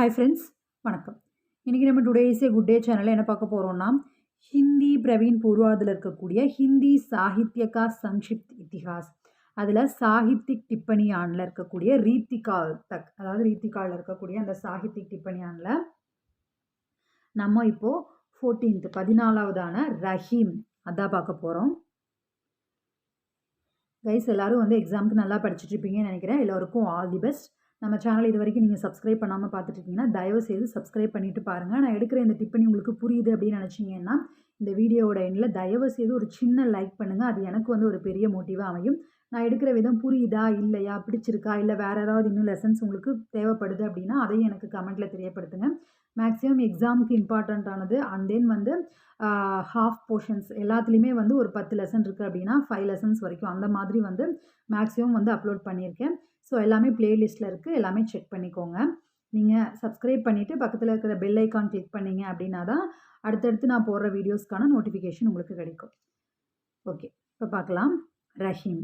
Hi friends வணக்கம். இன்றைக்கி நம்ம today is a good day சேனலில் என்ன பார்க்க போகிறோம்னா ஹிந்தி பிரவீன் பூர்வாதில் இருக்கக்கூடிய ஹிந்தி சாகித்யகா சங்ஷிப்த் இத்திஹாஸ். அதில் சாகித்யிக் டிப்பணி ஆண்டில் இருக்கக்கூடிய ரீத்திகால் தக் அதாவது ரீத்திகாலில் இருக்கக்கூடிய அந்த சாகித்யிக் டிப்பணி ஆண்டில் நம்ம இப்போது ஃபோர்டீன்த் பதினாலாவதான ரஹீம் அதான் பார்க்க போகிறோம் கைஸ் எல்லோரும் வந்து எக்ஸாமுக்கு நல்லா படிச்சுட்ருப்பீங்கன்னு நினைக்கிறேன். எல்லோருக்கும் ஆல் தி பெஸ்ட் நம்ம சேனல் இது வரைக்கும் நீங்கள் சப்ஸ்கிரைப் பண்ணாமல் பார்த்துட்ருக்கீங்கன்னா தயவு செய்து சப்ஸ்கிரைப் பண்ணிவிட்டு பாருங்கள் நான் எடுக்கிற இந்த டிப்பணி உங்களுக்கு புரியுது அப்படின்னு நினச்சிங்கன்னா இந்த வீடியோவோட எண்ணில் தயவு செய்து ஒரு சின்ன லைக் பண்ணுங்கள் அது எனக்கு வந்து ஒரு பெரிய மோட்டிவாக அமையும். நான் எடுக்கிற விதம் புரியுதா? இல்லையா? பிடிச்சிருக்கா? இல்லை வேறு ஏதாவது இன்னும் லெசன்ஸ் உங்களுக்கு தேவைப்படுது அப்படின்னா அதையும் எனக்கு கமெண்ட்டில் தெரியப்படுத்துங்க. மேக்ஸிமம் எக்ஸாமுக்கு இம்பார்ட்டண்ட்டானது அண்ட் தென் வந்து ஹாஃப் போர்ஷன்ஸ் எல்லாத்துலேயுமே வந்து ஒரு பத்து லெசன் இருக்குது அப்படின்னா ஃபைவ் லெசன்ஸ் வரைக்கும். அந்த மாதிரி வந்து மேக்ஸிமம் வந்து அப்லோட் பண்ணியிருக்கேன். ஸோ எல்லாமே ப்ளேலிஸ்ட்டில் இருக்குது எல்லாமே செக் பண்ணிக்கோங்க. நீங்கள் சப்ஸ்கிரைப் பண்ணிவிட்டு பக்கத்தில் இருக்கிற பெல் ஐக்கான் கிளிக் பண்ணிங்க அப்படின்னா தான் அடுத்தடுத்து நான் போடுற வீடியோஸ்க்கான நோட்டிஃபிகேஷன் உங்களுக்கு கிடைக்கும். ஓகே இப்போ பார்க்கலாம். ரஹீம்.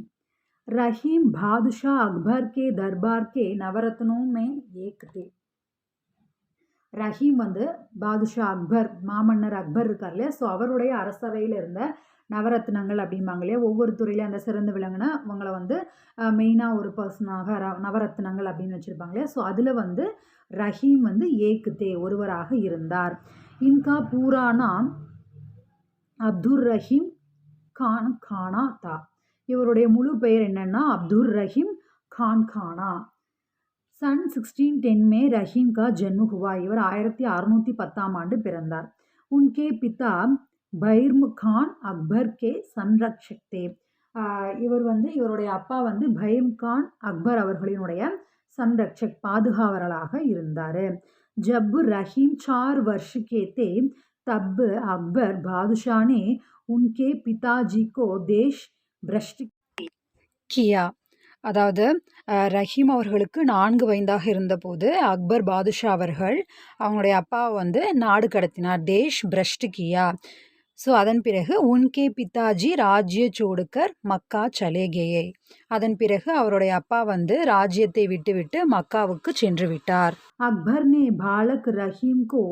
ரஹீம் பாதுஷா அக்பர் கே தர்பார் கே நவரத்னோம் மே ஏக் தே ரஹீம் வந்து பாதுஷா அக்பர் மாமன்னர் அக்பர் இருக்கார் இல்லையா? ஸோ அவருடைய அரசவையில் இருந்த நவரத்னங்கள் அப்படிம்பாங்க இல்லையா? ஒவ்வொரு துறையிலையும் அந்த சிறந்து விளங்குன அவங்கள வந்து மெயினாக ஒரு பர்சனாக ர நவரத்னங்கள் அப்படின்னு வச்சுருப்பாங்க இல்லையா? ஸோ அதில் வந்து ரஹீம் வந்து ஏக்குதே ஒருவராக இருந்தார். இன்கா பூரானா அப்துர் ரஹீம் கான் கானா தா. இவருடைய முழு பெயர் என்னென்னா அப்துர் ரஹீம் கான் கானா. சன் சிக்ஸ்டீன் டென் மே ரஹீம் கா ஜென்ம ஹுவா. இவர் ஆயிரத்தி அறுநூற்றி பத்தாம் ஆண்டு பிறந்தார். உன்கே பிதா பைர்மு கான் அக்பர் கே சன்ரக்ஷக்தே இவர் வந்து இவருடைய அப்பா வந்து பைம் கான் அக்பர் அவர்களினுடைய சன்ரக்ஷக் பாதுகாவலராக இருந்தார். ஜப்பு ரஹீம் சார் வருஷக்கே தே அக்பர் பாதுஷானே உன்கே பிதாஜிக்கோ தேஷ் பிரஷ்டி. கியா. அதாவது ரஹீம் அவர்களுக்கு நான்கு வயதாக இருந்தபோது அக்பர் பாதுஷா அவர்கள் அவங்களுடைய அப்பாவை வந்து நாடு கடத்தினார் தேஷ் பிரஷ்ட் கியா ஸோ அதன் பிறகு உன்கே பிதாஜி ராஜ்ய சோடுக்கர் மக்கா சலேகேயே. அதன் பிறகு அவருடைய அப்பா வந்து ராஜ்யத்தை விட்டுவிட்டு மக்காவுக்கு சென்று விட்டார். அக்பர் நே பாலக் ரஹீம் கோ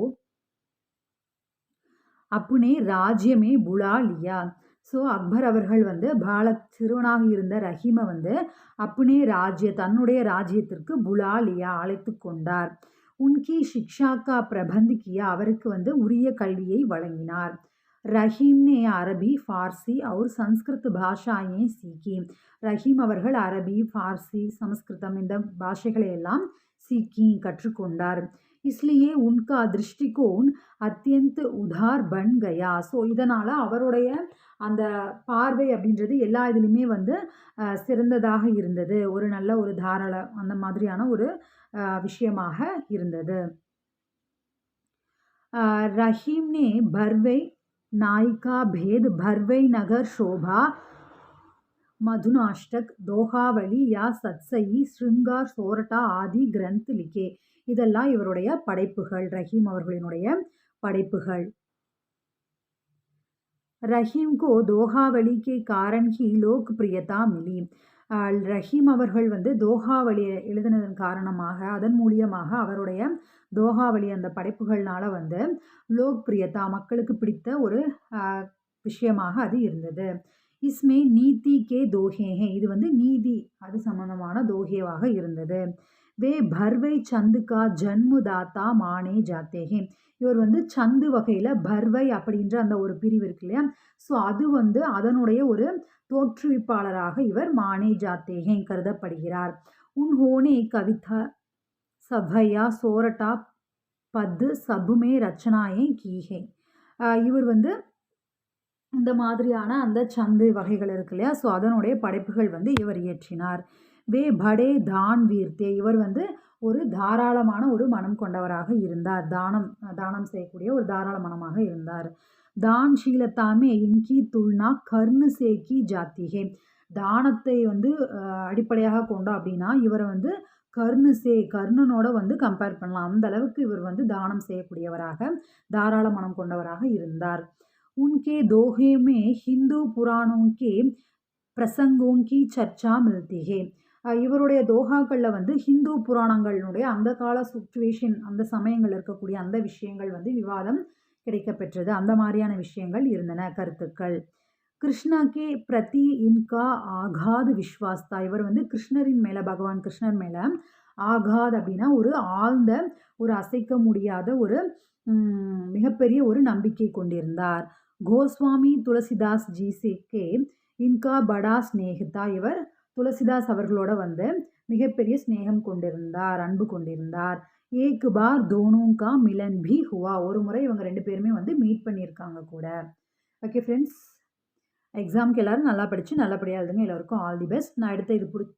அப்புனே ராஜ்யமே புலா லியா. ஸோ அக்பர் அவர்கள் வந்து பாலக் சிறுவனாக இருந்த ரஹீமை வந்து அப்பனே ராஜ்ய தன்னுடைய ராஜ்யத்திற்கு புலாலியா அழைத்து கொண்டார். உன்கி ஷிக்ஷாக்கா பிரபந்திக்கியா அவருக்கு வந்து உரிய கல்வியை வழங்கினார். ரஹீம்னே அரபி ஃபார்சி அவர் சம்ஸ்கிருத் பாஷாயே சீக்கி ரஹீம் அவர்கள் அரபி ஃபார்சி சமஸ்கிருதம் இந்த பாஷைகளை எல்லாம் சீக்கி கற்றுக்கொண்டார் இஸ்லியே உன்கா திருஷ்டிகோன் அத்தியந்த் உதார் பன் கயா ஸோ இதனால் அவருடைய அந்த பார்வை அப்படின்றது எல்லா இதுலேயுமே வந்து சிறந்ததாக இருந்தது ஒரு நல்ல ஒரு தாராள அந்த மாதிரியான ஒரு விஷயமாக இருந்தது ரஹீம் நே பர்வை नायिका भेद भरवई नगर शोभा மதுநாஷ்டக் தோகாவளி யா சத்சயி ஸ்ருங்கார் சோரட்டா ஆதி கிரந்த் லிகே. இதெல்லாம் இவருடைய படைப்புகள். ரஹீம் அவர்களினுடைய படைப்புகள். ரஹீம் கோ தோஹாவளி கே காரன் ஹி லோக் பிரியதா மிலி. ரஹீம் அவர்கள் வந்து தோகாவளியை எழுதினதன் காரணமாக அதன் மூலியமாக அவருடைய தோகாவளி அந்த படைப்புகள்னால வந்து லோக் பிரியதா மக்களுக்கு பிடித்த ஒரு விஷயமாக அது இருந்தது. இஸ்மே நீதி கே தோஹேஹே இது வந்து நீதி அது சம்பந்தமான தோஹேவாக இருந்தது. வே பர்வை சந்துகா ஜன்முதாத்தா மானே ஜாத்தேஹே இவர் வந்து சந்து வகையில் பர்வை அப்படின்ற அந்த ஒரு பிரிவு இருக்கு இல்லையா? ஸோ அது வந்து அதனுடைய ஒரு தோற்றுவிப்பாளராக இவர் மானே ஜாத்தேஹே கருதப்படுகிறார். உன் ஹோனே கவிதா சபையா சோரட்டா பத்து சபுமே ரச்சனாயே கீஹே. இவர் வந்து இந்த மாதிரியான அந்த சந்து வகைகள் இருக்கு இல்லையா? ஸோ அதனுடைய படைப்புகள் வந்து இவர் இயற்றினார். வே படே தான் வீர்த்தே. இவர் வந்து ஒரு தாராளமான ஒரு மனம் கொண்டவராக இருந்தார். தானம் தானம் செய்யக்கூடிய ஒரு தாராள மனமாக இருந்தார். தான் ஷீலத்தாமே இன்கி துள்னா கர்ணு சேக்கி ஜாத்திகே. தானத்தை வந்து அடிப்படையாக கொண்டோம் அப்படின்னா இவரை வந்து கர்ணு சே கர்ணனோட வந்து கம்பேர் பண்ணலாம். அந்த அளவுக்கு இவர் வந்து தானம் செய்யக்கூடியவராக தாராள மனம் கொண்டவராக இருந்தார். உன்கே தோஹே மே ஹிந்து புராணோं के प्रसंगों की चर्चा मिलती है அ இவருடைய தோஹாக்கள்ல வந்து ஹிந்து புராணங்களினுடைய அந்த கால சிச்சுவேஷன் அந்த சமயங்கள்ல இருக்கக்கூடிய அந்த விஷயங்கள் வந்து விவாதம் கிடைக்கப்பெற்றது. அந்த மாரியான விஷயங்கள் இருந்தன கருத்துக்கள். கிருஷ்ணா கே பிரதி இன்கா ஆகாத் விஸ்வாஸ் தா. இவர் வந்து கிருஷ்ணரின் மேல பகவான் கிருஷ்ணர் மேல ஆகாத் அப்டின்னா ஒரு ஆழ்ந்த, ஒரு அசைக்க முடியாத ஒரு ம் மிகப்பெரிய ஒரு நம்பிக்கை கொண்டிருந்தார். கோஸ்வாமி துளசிதாஸ் ஜிசிக்கு இன்கா படா ஸ்நேகிதா இவர் துளசிதாஸ் அவர்களோட வந்து மிகப்பெரிய ஸ்நேகம் கொண்டிருந்தார் அன்பு கொண்டிருந்தார். ஏக்கு பார் தோனுங்கா மிலன் பி ஹுவா. ஒரு முறை இவங்க ரெண்டு பேருமே வந்து மீட் பண்ணியிருக்காங்க கூட. ஓகே ஃப்ரெண்ட்ஸ் எக்ஸாம்க்கு எல்லோரும் நல்லா படித்து நல்லபடியாக எழுதுங்க. எல்லாருக்கும் ஆல் தி பெஸ்ட் நான் எடுத்த இது பிடிச்சி